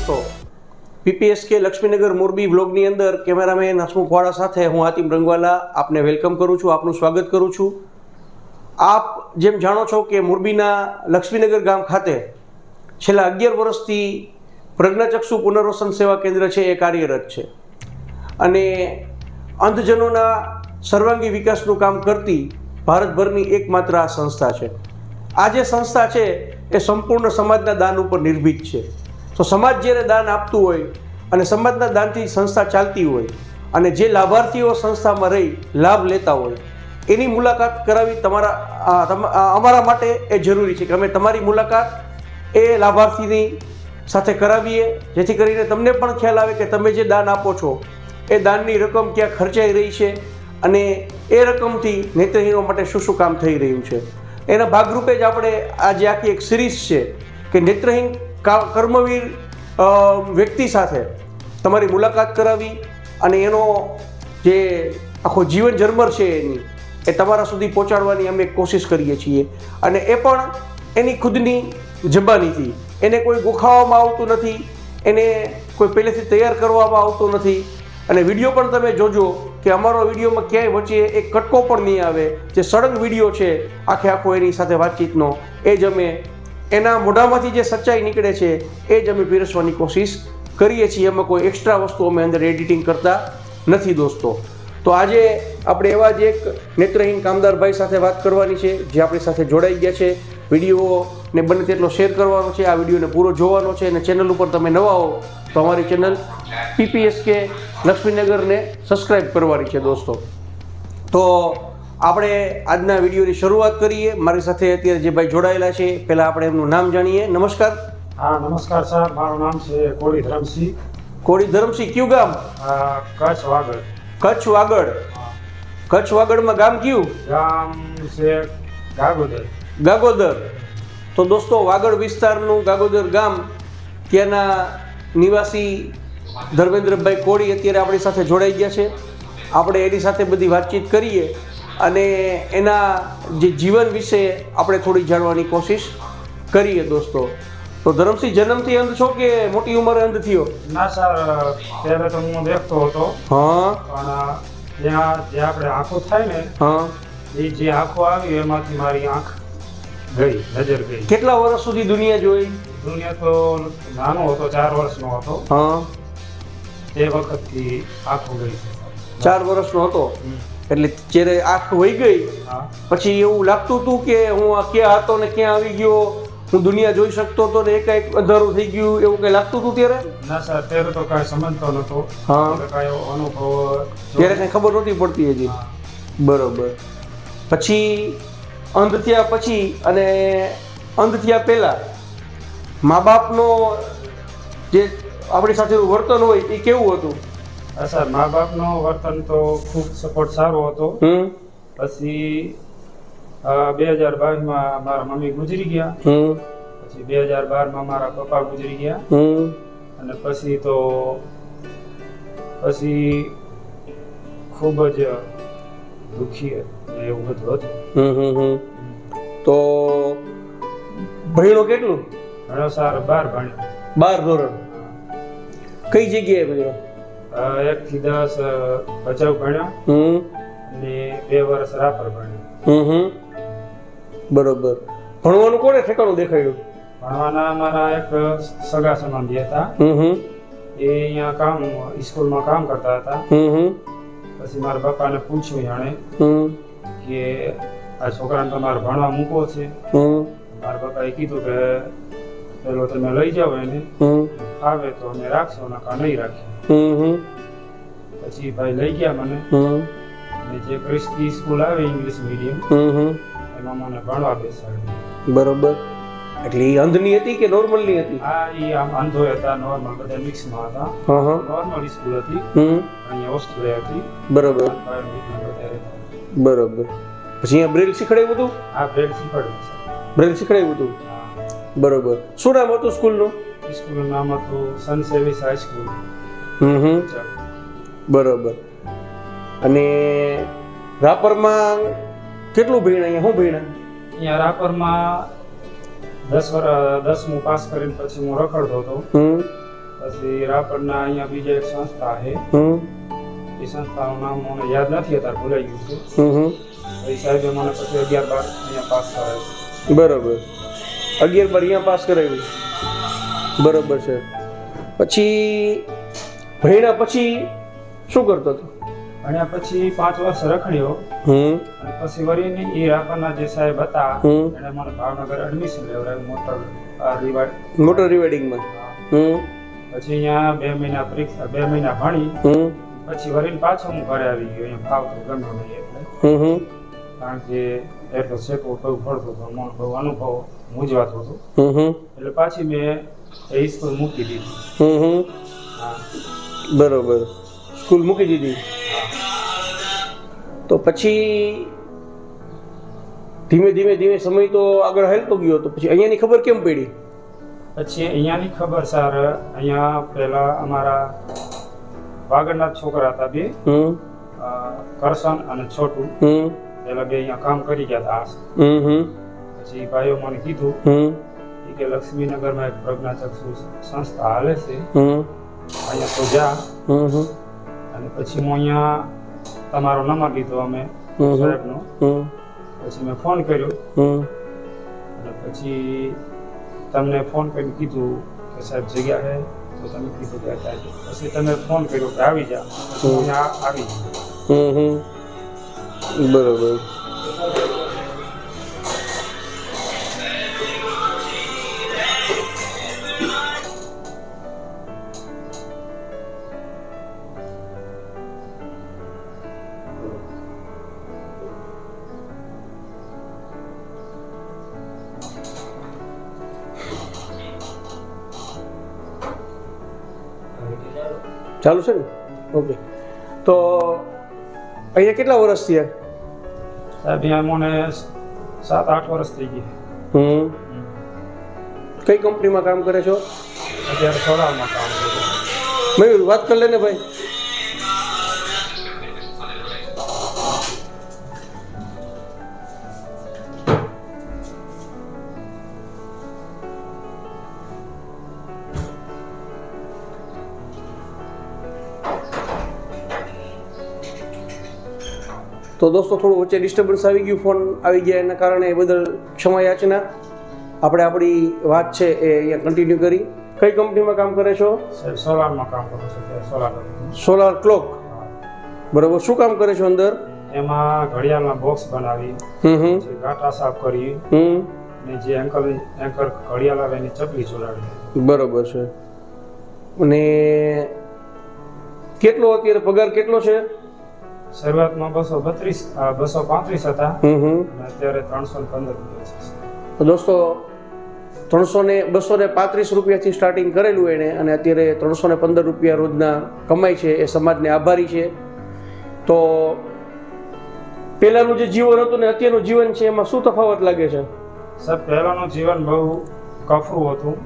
દોસ્તો, પીપીએસકે લક્ષ્મીનગર મોરબી વ્લોગની અંદર કેમેરામેન હસમુખ વાળા સાથે હું આતિમ રંગવાલા આપને વેલકમ કરું છું, આપનું સ્વાગત કરું છું. આપ જેમ જાણો છો કે મોરબીના લક્ષ્મીનગર ગામ ખાતે છેલ્લા અગિયાર વર્ષથી પ્રજ્ઞાચક્ષુ પુનર્વસન સેવા કેન્દ્ર છે, એ કાર્યરત છે. અને અંધજનોના સર્વાંગી વિકાસનું કામ કરતી ભારતભરની એકમાત્ર આ સંસ્થા છે. આ જે સંસ્થા છે, એ સંપૂર્ણ સમાજના દાન ઉપર નિર્ભીત છે. તો સમાજ જ્યારે દાન આપતું હોય અને સમાજના દાનથી સંસ્થા ચાલતી હોય અને જે લાભાર્થીઓ સંસ્થામાં રહી, લાભ લેતા હોય, એની મુલાકાત કરાવી તમારા અમારા માટે એ જરૂરી છે કે અમે તમારી મુલાકાત એ લાભાર્થીની સાથે કરાવીએ, જેથી કરીને તમને પણ ખ્યાલ આવે કે તમે જે દાન આપો છો, એ દાનની રકમ ક્યાં ખર્ચાઈ રહી છે અને એ રકમથી નેત્રહીનો માટે શું શું કામ થઈ રહ્યું છે. એના ભાગરૂપે જ આપણે આજે આખી એક સિરીઝ છે કે નેત્રહીન કર્મવીર વ્યક્તિ સાથે તમારી મુલાકાત કરાવી અને એનો જે આખો જીવન જર્મર છે એની, એ તમારા સુધી પહોંચાડવાની અમે કોશિશ કરીએ છીએ. અને એ પણ એની ખુદની જબાનીથી. એને કોઈ ગોખાવામાં આવતું નથી, એને કોઈ પહેલેથી તૈયાર કરવામાં આવતું નથી. અને વીડિયો પણ તમે જોજો કે અમારો વિડીયોમાં ક્યાંય વચ્ચે એક કટકો પણ નહીં આવે. જે સળંગ વીડિયો છે, આખે આખો એની સાથે વાતચીતનો, એ જ અમે એના મોઢામાંથી જે સચ્ચાઈ નીકળે છે, એ જ અમે પીરસવાની કોશિશ કરીએ છીએ. એમાં કોઈ એક્સ્ટ્રા વસ્તુ અમે અંદર એડિટિંગ કરતા નથી દોસ્તો. તો આજે આપણે એવા જ એક નેત્રહીન કામદારભાઈ સાથે વાત કરવાની છે, જે આપણી સાથે જોડાઈ ગયા છે. વિડીયોને બને તેટલો શેર કરવાનો છે, આ વિડીયોને પૂરો જોવાનો છે અને ચેનલ ઉપર તમે નવા હો, તો અમારી ચેનલ પીપીએસકે લક્ષ્મીનગરને સબસ્ક્રાઈબ કરવાની છે દોસ્તો. તો આપણે આજના વિડીયોની શરૂઆત કરીએ. મારી સાથે અત્યારે જે ભાઈ જોડાયેલા છે પહેલાં આપણે એમનું નામ જાણીએ. નમસ્કાર. હા નમસ્કાર સાહેબ મારું નામ છે કોળી ધરમસિંહ. કોડી ધરમસિંહ કયું ગામ? કચ્છ વાગડ. કચ્છ વાગડ. કચ્છ વાગડમાં ગામ કયું? ગામ છે ગાગોદર. ગાગોદર. તો દોસ્તો વાગડ વિસ્તારનું ગાગોદર ગામ ત્યાંના નિવાસી ધર્મેન્દ્રભાઈ કોળી અત્યારે આપણી સાથે જોડાઈ ગયા છે. આપણે એની સાથે બધી વાતચીત કરીએ. અને એના જે જીવન વિશે આપણે થોડી જાણવાની કોશિશ કરીએ દોસ્તો. તો ધરમસિંહ જન્મથી અંધ છો કે મોટી ઉંમરે અંધ થયો? ના સર ત્યારે તો હું દેખતો હતો. હા. પણ જ્યાં જે આપણે આંખો થાય ને હા. એ જે આંખો આવી એમાંથી મારી આંખ ગઈ નજર ગઈ. કેટલા વર્ષ સુધી દુનિયા જોઈ? દુનિયા તો નાનો હતો ચાર વર્ષનો હતો. હા. તે વખતથી આંખો ગઈ. ચાર વર્ષનો હતો. એટલે જ્યારે આંખ વહી ગઈ પછી એવું લાગતું હતું કે હું ક્યાં હતો ને ક્યાં આવી ગયો હું દુનિયા જોઈ શકતો હતો ને એકાએક અંધારું થઈ ગયું એવું કંઈ લાગતું હતું ત્યારે? ના સર ત્યારે તો કાંઈ સમજતો નતો હા. કાંઈ અનુભવ ત્યારે કઈ ખબર નહોતી પડતી હજી. બરોબર. પછી અંધ થયા પછી અને અંધ થયા પહેલાં મા બાપનો જે આપણી સાથેનું વર્તન હોય એ કેવું હતું? હા સર મા બાપનો વર્તન તો ખૂબ સપોર્ટ સારો હતો. પછી બે હજાર બાવીસમાં મારા મમ્મી ગુજરી ગયા. પછી બે હજાર બારમાં મારા પપ્પા ગુજરી ગયા. અને પછી તો પછી ખૂબ જ દુઃખી ને એવું બધું હતું. તો ભણ્યો કેટલું? ભણ્યો સારો બાર ભણ્યો બાર ધોરણ. કઈ જગ્યાએ ભણ્યો એક થી દસ ભચાઉ ભણ્યો. હમ. અને બે વર્ષ રાપર ભણ્યો. હમ હમ. બરોબર. ભણવાનું કોને ઠેકાણું દેખાડ્યું ભણવાના અમારા એક સગા સંબંધી હતા. હમ એ અહીંયા કામ સ્કૂલમાં કામ કરતા હતા. હમ હમ. પછી મારા પપ્પાને પૂછ્યું જાણે હમ. કે આ છોકરાને તમારે ભણવા મૂકો છે. હમ. મારા પપ્પાએ કીધું કે પેલો તમે લઈ જાઓ એને. હમ. આવે તો અમે રાખશો નકા નહીં રાખીએ. પછી ભાઈ લઈ ગયા મને. હમ. અને જે ક્રિસ્તી સ્કૂલ આવે ઇંગ્લિશ મીડિયમ એમાં મને ભણવા બેસાડી બરોબર. એટલે એ અંધની હતી કે નોર્મલની હતી? આ એ આમ અંધો હતા નોર્મલ બધા મિક્સમાં હતા. હા હા. નોર્મલ સ્કૂલ હતી. હમ. અહીંયા ઓસ્ટ્રેલિયા હતી. બરોબર. બરોબર. પછી અહીંયા બ્રેલ શીખડાવ્યું હતું? આ બ્રેડ શીખવાડ્યું બ્રેલ શીખડાવ્યું હતું? બરોબર. શું નામ હતું સ્કૂલનું? સ્કૂલનું નામ હતું સન સર્વિસ હાઈસ્કૂલ હમ બરોબર. અને રાપરમાં કેટલું ભીણ અહીંયા? શું ભીણ? અહીંયા રાપરમાં દસ વર્ષ દસમું પાસ કરીને પછી હું રખડતો હતો. હમ. પછી રાપરના અહીંયા બીજા એક સંસ્થા છે. એ સંસ્થાનું નામ મને યાદ નથી અત્યારે ભૂલાઈ ગયું છે. એ સાહેબે મને પછી અગિયાર બાર અહીંયા પાસ કરાવ્યું. બરોબર. અગિયાર બાર અહીંયા પાસ કરાવ્યું. બરાબર છે. પછી ભણ્યા પછી શું કરતો હતો? ભણ્યા પછી પાંચ વર્ષ રખડ્યો હમ પછી વળીને એ આપણના જે સાહેબ હતા એને મને ભાવનગર એડમિશન લેવડાવ્યું મોટર રિવાઇડ મોટર રિવાઇડિંગમાં હમ. પછી અહીંયા બે મહિના પરીક્ષા બે મહિના ભણી. હમ. પછી વળીને પાછો હું ઘરે આવી ગયો અહીંયા ફાવતું ગમે નહીં એટલે. હમ કારણ કે એટલો શેકો કયું પડતો હતો મને બહુ અનુભવ મૂંઝવાતો હતો. એટલે પાછી મેં એ સ્કૂલ મૂકી દીધી. હમ હમ. બરોબર. સ્કૂલ મૂકી દીધી? તો પછી ધીમે ધીમે ધીમે સમય તો આગળ હેલતો ગયો તો પછી અહીંયાની ખબર કેમ પડી? પછી અહીંયાની ખબર સર અહીંયા પહેલા અમારા વાગડના છોકરા હતા બે. હમ. કરશન અને છોટુ. હમ. પહેલા બે અહીંયા કામ કરી ગયા હતા. પછી ભાઈઓ મને કીધું. કે લક્ષ્મીનગરમાં એક પ્રજ્ઞાચક્ષુ સંસ્થા હાલે છે. હમ. અહીંયા તો જા. અને પછી હું અહીંયા તમારો નંબર લીધો અમે હમ. સાહેબનો. પછી મેં ફોન કર્યો. હમ. અને પછી તમને ફોન કરીને કીધું કે સાહેબ જગ્યા છે તો તમે કીધું કે પછી તમે ફોન કર્યો કે આવી જા. હું અહીંયા આવી બરોબર. ચાલુ છે ને? ઓકે તો અહીંયા કેટલા વર્ષ થયા? સાહેબ અહીંયા મને સાત આઠ વર્ષ થઈ ગયા. હમ. કઈ કંપનીમાં કામ કરે છો? અત્યારે સોલારમાં કામ કરું મયુર વાત કરી લે ને ભાઈ. તો દોસ્તો થોડું વચ્ચે ડિસ્ટર્બન્સ આવી ગયું ફોન આવી ગયા એના કારણે એ બદલ ક્ષમા યાચના. આપણે આપણી વાત છે એ અહીંયા કન્ટિન્યુ કરી. કઈ કંપનીમાં કામ કરે છો? સોલારમાં કામ કરું છું સોલાર સોલાર ક્લોક બરોબર શું કામ કરે છો અંદર? એમાં ઘડિયાળના બોક્સ બનાવી હમ પછી સાફ કરી હમ. અને જે એન્કર એન્કર ઘડિયાળ આવે એની ચપલી જોડાવી. બરોબર છે. અને કેટલો અત્યારે પગાર કેટલો છે? શરૂઆતમાં બસો બત્રીસ બસો પાંત્રીસ હતા. અત્યારે ત્રણસો પંદર રૂપિયા દોસ્તો ત્રણસો ને બસો ને પાંત્રીસ રૂપિયાથી સ્ટાર્ટિંગ કરેલું એણે અને અત્યારે ત્રણસો ને પંદર રૂપિયા રોજના કમાય છે એ સમાજને આભારી છે. તો પહેલાંનું જે જીવન હતું ને અત્યારનું જીવન છે એમાં શું તફાવત લાગે છે? સાહેબ પહેલાંનું જીવન બહુ કફરું હતું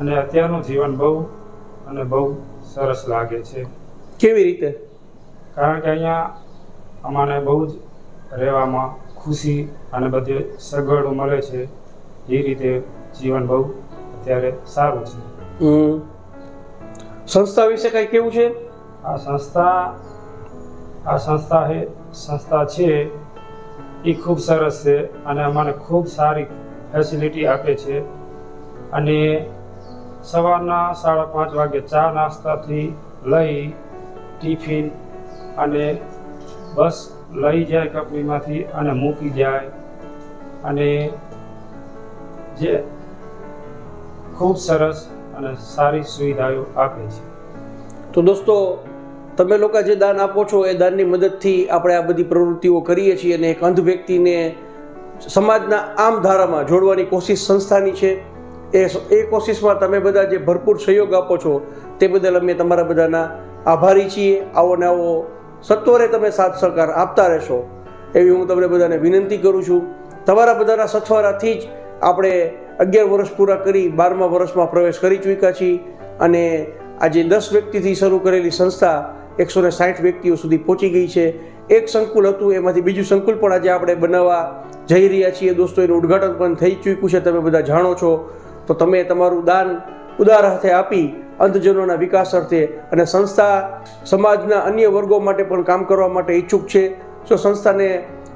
અને અત્યારનું જીવન બહુ અને બહુ સરસ લાગે છે. કેવી રીતે? કારણ કે અહીંયા અમને બહુ જ રહેવામાં ખુશી અને બધી સગવડો મળે છે. એ રીતે જીવન બહુ અત્યારે સારું છે. સંસ્થા વિશે કાંઈ કેવું છે? આ સંસ્થા આ સંસ્થા હે સંસ્થા છે. એ ખૂબ સરસ છે અને અમને ખૂબ સારી ફેસિલિટી આપે છે. અને સવારના સાડા પાંચ વાગે ચા નાસ્તાથી લઈ ટિફિન અને બસ લઈ જાય કંપનીમાંથી અને મૂકી જાય. અને જે ખૂબ સરસ અને સારી સુવિધાઓ આપે છે. તો દોસ્તો, તમે લોકો જે દાન આપો છો, એ દાનની મદદથી આપણે આ બધી પ્રવૃત્તિઓ કરીએ છીએ અને એક અંધ વ્યક્તિને સમાજના આમ ધારામાં જોડવાની કોશિશ સંસ્થાની છે. એ એ કોશિશમાં તમે બધા જે ભરપૂર સહયોગ આપો છો, તે બદલ અમે તમારા બધાના આભારી છીએ. આવો ને આવો સત્વરે તમે સાથ સહકાર આપતા રહેશો, એવી હું તમને બધાને વિનંતી કરું છું. તમારા બધાના સથવારાથી જ આપણે અગિયાર વર્ષ પૂરા કરી બારમા વર્ષમાં પ્રવેશ કરી ચૂક્યા છીએ અને આજે દસ વ્યક્તિથી શરૂ કરેલી સંસ્થા એકસો ને સાઠ વ્યક્તિઓ સુધી પહોંચી ગઈ છે. એક સંકુલ હતું, એમાંથી બીજું સંકુલ પણ આજે આપણે બનાવવા જઈ રહ્યા છીએ. દોસ્તો, એનું ઉદ્ઘાટન પણ થઈ ચૂક્યું છે, તમે બધા જાણો છો. તો તમે તમારું દાન ઉદાર હાથે આપી અંધજનોના વિકાસ અર્થે અને સંસ્થા સમાજના અન્ય વર્ગો માટે પણ કામ કરવા માટે ઈચ્છુક છે. જો સંસ્થાને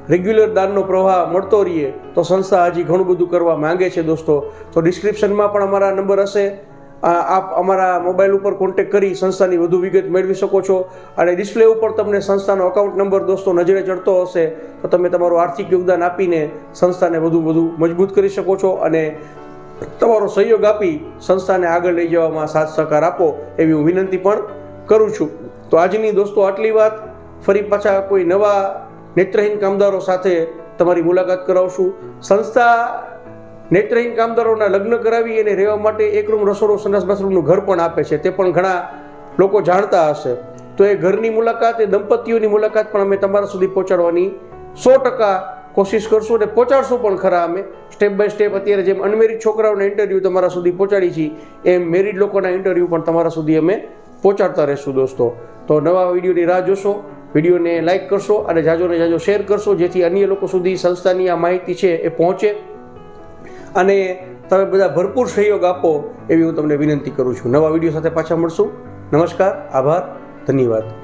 રેગ્યુલર દાનનો પ્રવાહ મળતો રહીએ, તો સંસ્થા હજી ઘણું બધું કરવા માંગે છે દોસ્તો. તો ડિસ્ક્રિપ્શનમાં પણ અમારા નંબર હશે. આપ અમારા મોબાઈલ ઉપર કોન્ટેક કરી સંસ્થાની વધુ વિગત મેળવી શકો છો. અને ડિસ્પ્લે ઉપર તમને સંસ્થાનો અકાઉન્ટ નંબર દોસ્તો નજરે ચડતો હશે. તો તમે તમારું આર્થિક યોગદાન આપીને સંસ્થાને વધુ વધુ મજબૂત કરી શકો છો અને તમારો સહયોગ આપી સંસ્થાને આગળ લઈ જવામાં સાથ સહકાર આપો એવી હું વિનંતી પણ કરું છું. તો આજની દોસ્તો આટલી વાત. ફરી પાછા કોઈ નવા નેત્રહીન કામદારો સાથે તમારી મુલાકાત કરાવશું. સંસ્થા નેત્રહીન કામદારોના લગ્ન કરાવી અને રહેવા માટે એક રૂમ રસોડો સનાસ બાથરૂમનું ઘર પણ આપે છે. તે પણ ઘણા લોકો જાણતા હશે. તો એ ઘરની મુલાકાત, એ દંપતીઓની મુલાકાત પણ અમે તમારા સુધી પહોંચાડવાની સો ટકા કોશિશ કરશું અને પહોંચાડશું પણ ખરા અમે. સ્ટેપ બાય સ્ટેપ અત્યારે જેમ અનમેરિડ છોકરાઓના ઇન્ટરવ્યૂ તમારા સુધી પહોંચાડી છીએ એમ મેરિડ લોકોના ઇન્ટરવ્યૂ પણ તમારા સુધી અમે પહોંચાડતા રહેશું દોસ્તો. તો નવા વિડીયોની રાહ જોશો, વિડીયોને લાઇક કરશો અને જાજો ને જાજો શેર કરશો, જેથી અન્ય લોકો સુધી સંસ્થાની આ માહિતી છે એ પહોંચે. અને તમે બધા ભરપૂર સહયોગ આપો એવી હું તમને વિનંતી કરું છું. નવા વીડિયો સાથે પાછા મળશું. નમસ્કાર, આભાર, ધન્યવાદ.